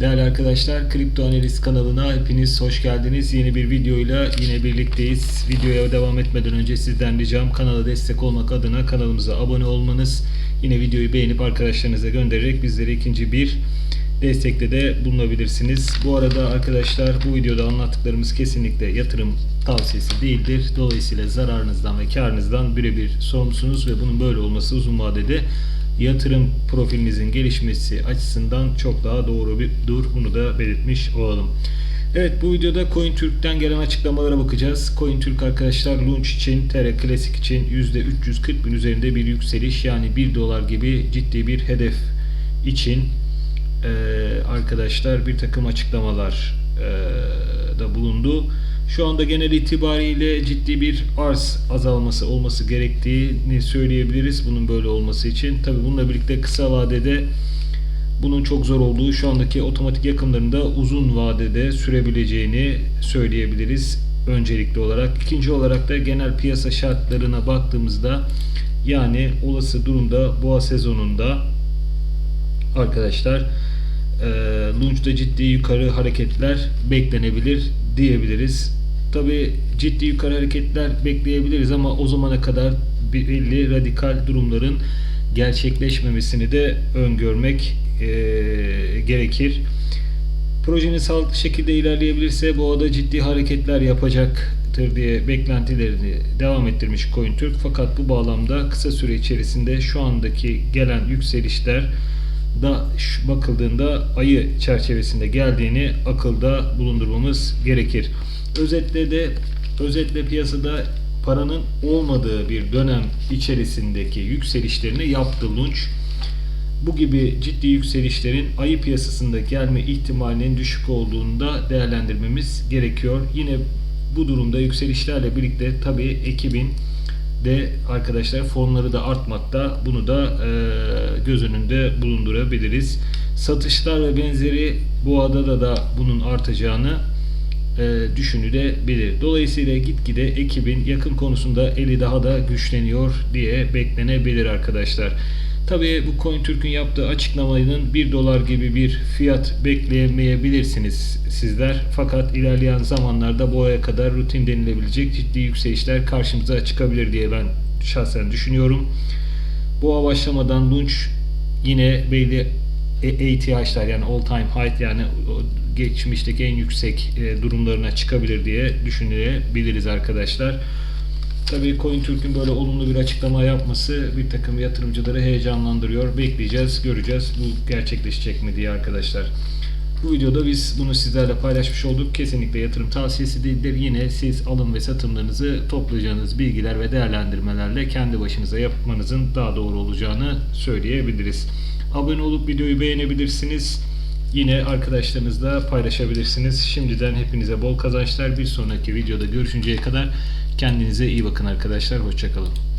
Değerli arkadaşlar, Kripto Analiz kanalına hepiniz hoş geldiniz. Yeni bir videoyla yine birlikteyiz. Videoya devam etmeden önce sizden ricam kanala destek olmak adına kanalımıza abone olmanız. Yine videoyu beğenip arkadaşlarınıza göndererek bizlere ikinci bir destekte de bulunabilirsiniz. Bu arada arkadaşlar bu videoda anlattıklarımız kesinlikle yatırım tavsiyesi değildir. Dolayısıyla zararınızdan ve karınızdan birebir sorumlusunuz ve bunun böyle olması uzun vadede yatırım profilinizin gelişmesi açısından çok daha doğru bir dur. Bunu da belirtmiş olalım. Evet bu videoda CoinTürk'ten gelen açıklamalara bakacağız. CoinTürk arkadaşlar launch için, TR Classic için %340 bin üzerinde bir yükseliş yani 1 dolar gibi ciddi bir hedef için eee, arkadaşlar bir takım açıklamalar eee, da bulundu. Şu anda genel itibariyle ciddi bir arz azalması olması gerektiğini söyleyebiliriz bunun böyle olması için. Tabi bununla birlikte kısa vadede bunun çok zor olduğu şu andaki otomatik yakımlarında uzun vadede sürebileceğini söyleyebiliriz öncelikli olarak. İkinci olarak da genel piyasa şartlarına baktığımızda yani olası durumda boğa sezonunda arkadaşlar e, launch'ta ciddi yukarı hareketler beklenebilir diyebiliriz. Tabi ciddi yukarı hareketler bekleyebiliriz ama o zamana kadar belli radikal durumların gerçekleşmemesini de öngörmek e, gerekir. Projenin sağlıklı şekilde ilerleyebilirse bu ada ciddi hareketler yapacaktır diye beklentilerini devam ettirmiş CoinTürk. Fakat bu bağlamda kısa süre içerisinde şu andaki gelen yükselişler da bakıldığında ayı çerçevesinde geldiğini akılda bulundurmamız gerekir. Özetle de özetle piyasada paranın olmadığı bir dönem içerisindeki yükselişlerini yaptı Lunch. Bu gibi ciddi yükselişlerin ayı piyasasında gelme ihtimalinin düşük olduğunu da değerlendirmemiz gerekiyor. Yine bu durumda yükselişlerle birlikte tabii ekibin de arkadaşlar fonları da artmakta. Bunu da e, göz önünde bulundurabiliriz. Satışlar ve benzeri bu adada da bunun artacağını e, düşünülebilir. Dolayısıyla gitgide ekibin yakın konusunda eli daha da güçleniyor diye beklenebilir arkadaşlar. Tabii bu CoinTürk'ün yaptığı açıklamanın 1 dolar gibi bir fiyat bekleyemeyebilirsiniz sizler. Fakat ilerleyen zamanlarda bu aya kadar rutin denilebilecek ciddi yükselişler karşımıza çıkabilir diye ben şahsen düşünüyorum. Boğa başlamadan Lunch yine belli ATH'lar yani all time high yani geçmişteki en yüksek e, durumlarına çıkabilir diye düşünebiliriz arkadaşlar. Tabii CoinTürk'ün böyle olumlu bir açıklama yapması bir takım yatırımcıları heyecanlandırıyor. Bekleyeceğiz, göreceğiz bu gerçekleşecek mi diye arkadaşlar. Bu videoda biz bunu sizlerle paylaşmış olduk. Kesinlikle yatırım tavsiyesi değildir. Yine siz alım ve satımlarınızı toplayacağınız bilgiler ve değerlendirmelerle kendi başınıza yapmanızın daha doğru olacağını söyleyebiliriz. Abone olup videoyu beğenebilirsiniz. Yine arkadaşlarınızla paylaşabilirsiniz. Şimdiden hepinize bol kazançlar. Bir sonraki videoda görüşünceye kadar kendinize iyi bakın arkadaşlar. Hoşçakalın.